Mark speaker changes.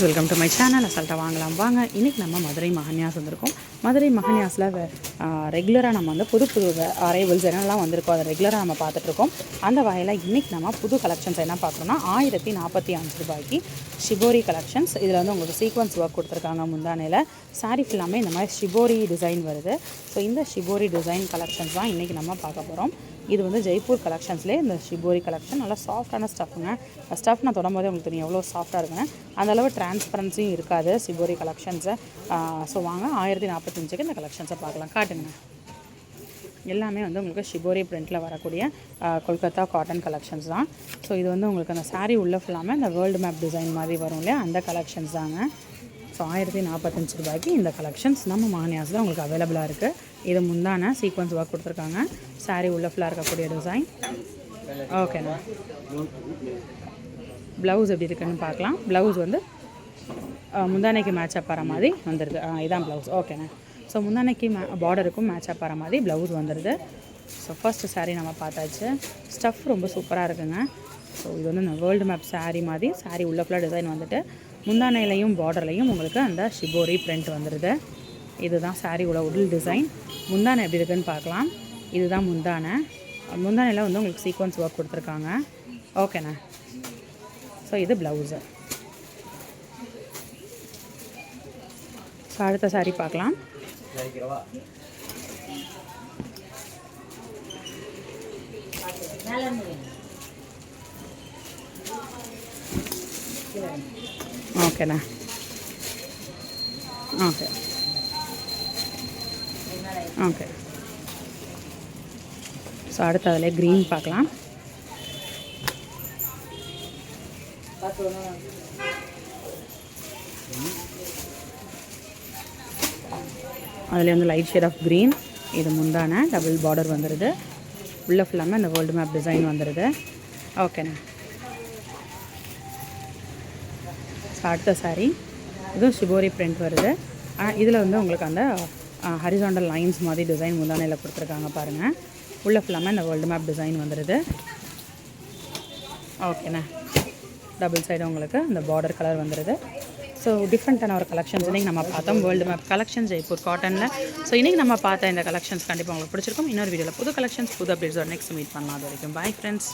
Speaker 1: Friends welcome to my channel அசால்ட்டாக வாங்கலாம் வாங்க இன்றைக்கி நம்ம மதுரை மகன்யாஸ் வந்திருக்கோம். மதுரை மகன்யாஸில் ரெகுலராக நம்ம வந்து புது புது அரைவல்ஸ் என்னெல்லாம் வந்திருக்கோ அதை ரெகுலராக நம்ம பார்த்துட்ருக்கோம் அந்த வகையில் இன்றைக்கி நம்ம புது கலெக்ஷன்ஸ் என்ன பார்க்குறோம்னா ஆயிரத்தி நாற்பத்தி அஞ்சு ரூபாய்க்கு ஷிபோரி கலெக்ஷன்ஸ் இதில் வந்து உங்களுக்கு சீக்வன்ஸ் ஒர்க் கொடுத்துருக்காங்க முந்தானையில். சாரீ ஃபுல்லாமே இந்த மாதிரி ஷிபோரி டிசைன் வருது. ஸோ இந்த ஷிபோரி டிசைன் கலெக்ஷன்ஸ் தான் இன்றைக்கி நம்ம பார்க்க போகிறோம் இது வந்து ஜெய்ப்பூர் கலெக்ஷன்ஸ்லேயே இந்த ஷிபோரி கலெக்ஷன். நல்லா சாஃப்டான ஸ்டஃப்புங்க ஸ்டஃப் நான் தொடரும் போதே உங்களுக்கு தெரியும் எவ்வளோ சாஃப்டாக இருக்குங்க அந்தளவு டிரான்ஸ்பரன்சியும் இருக்காது சிபோரி கலெக்ஷன்ஸை ஸோ வாங்க ஆயிரத்தி நாற்பத்தஞ்சுக்கு இந்த கலெக்ஷன்ஸை பார்க்கலாம். காட்டுங்க. எல்லாமே வந்து உங்களுக்கு ஷிபோரி பிரிண்ட்டில் வரக்கூடிய கொல்கத்தா காட்டன் கலெக்ஷன்ஸ் தான். ஸோ இது வந்து உங்களுக்கு அந்த சாரீ உள்ளே ஃபுல்லாமல் இந்த வேர்ல்டு மேப் டிசைன் மாதிரி வரும் இல்லையா? அந்த கலெக்ஷன்ஸ் தாங்க. ஸோ ஆயிரத்தி நாற்பத்தஞ்சு ரூபாய்க்கு இந்த கலெக்ஷன்ஸ் நம்ம மானியாஸில் உங்களுக்கு அவைலபிளாக இருக்குது இது முந்தான சீக்வன்ஸ் ஒர்க் கொடுத்துருக்காங்க. சாரீ உள்ள ஃபுல்லாக இருக்கக்கூடிய டிசைன் ஓகேண்ணா ப்ளவுஸ் எப்படி இருக்குன்னு பார்க்கலாம். ப்ளவுஸ் வந்து முந்தானைக்கு மேட்ச் அப் ஆகிற மாதிரி வந்துடுது ஆ, இதான் ப்ளவுஸ் ஓகேண்ணா ஸோ முந்தானைக்கு மே பார்டருக்கும் மேட்ச் அப் ஆகிற மாதிரி ப்ளவுஸ் வந்துடுது ஸோ ஃபஸ்ட்டு சாரீ நம்ம பார்த்தாச்சு. ஸ்டஃப் ரொம்ப சூப்பராக இருக்குங்க. ஸோ இது வந்து இந்த வேர்ல்டு மேப் சாரீ மாதிரி சாரீ உள்ள ஃபுல்லாக டிசைன் வந்துட்டு முந்தானையிலையும் பார்டர்லையும் உங்களுக்கு அந்த ஷிபோரி பிரிண்ட் வந்துடுது இதுதான் சாரீ உள்ள உடல் டிசைன் முந்தானை எப்படி இருக்குன்னு பார்க்கலாம். இதுதான் முந்தானை. முந்தானையில் வந்து உங்களுக்கு சீக்வன்ஸ் ஒர்க் கொடுத்துருக்காங்க. ஓகேண்ணா ஸோ இது ப்ளவுஸு ஸோ அடுத்த saree பார்க்கலாம். ஓகேண்ணா ஓகே ஓகே ஸோ அடுத்து அதில் க்ரீன் பார்க்கலாம். அதில் வந்து லைட் ஷேட் ஆஃப் க்ரீன் இது முந்தான டபுள் பார்டர் வந்துடுது உள்ளே ஃபுல்லாமல் அந்த வேர்ல்டு மேப் டிசைன் வந்துடுது ஓகேண்ணா ஸோ அடுத்த சாரீ இதுவும் ஷிபோரி பிரிண்ட் வருது. ஆனால் இதில் வந்து உங்களுக்கு அந்த ஹரிசாண்டல் லைன்ஸ் மாதிரி டிசைன் முந்தானையில் கொடுத்துருக்காங்க பாருங்கள் உள்ளே ஃபுல்லாமல் இந்த வேர்ல்டு மேப் டிசைன் வந்துடுது ஓகேண்ணே டபுள் சைடு உங்களுக்கு இந்த பார்டர் கலர் வந்துடுது ஸோ டிஃப்ரெண்ட்டான ஒரு கலெக்ஷன்ஸ் இன்றைக்கி நம்ம பார்த்தோம். வேர்ல்டு மேப் கலெக்ஷன் ஜெய்ப்பூர் காட்டனில் ஸோ இன்றைக்கி நம்ம பார்த்த இந்த கலெக்ஷன்ஸ் கண்டிப்பாக உங்களுக்கு பிடிச்சிருக்கும். இன்னொரு வீடியோவில் புது கலெக்ஷன்ஸ் புது அப்டேட்ஸோட நெக்ஸ்ட் மீட் பண்ணலாம். அது வரைக்கும் பாய் ஃப்ரெண்ட்ஸ்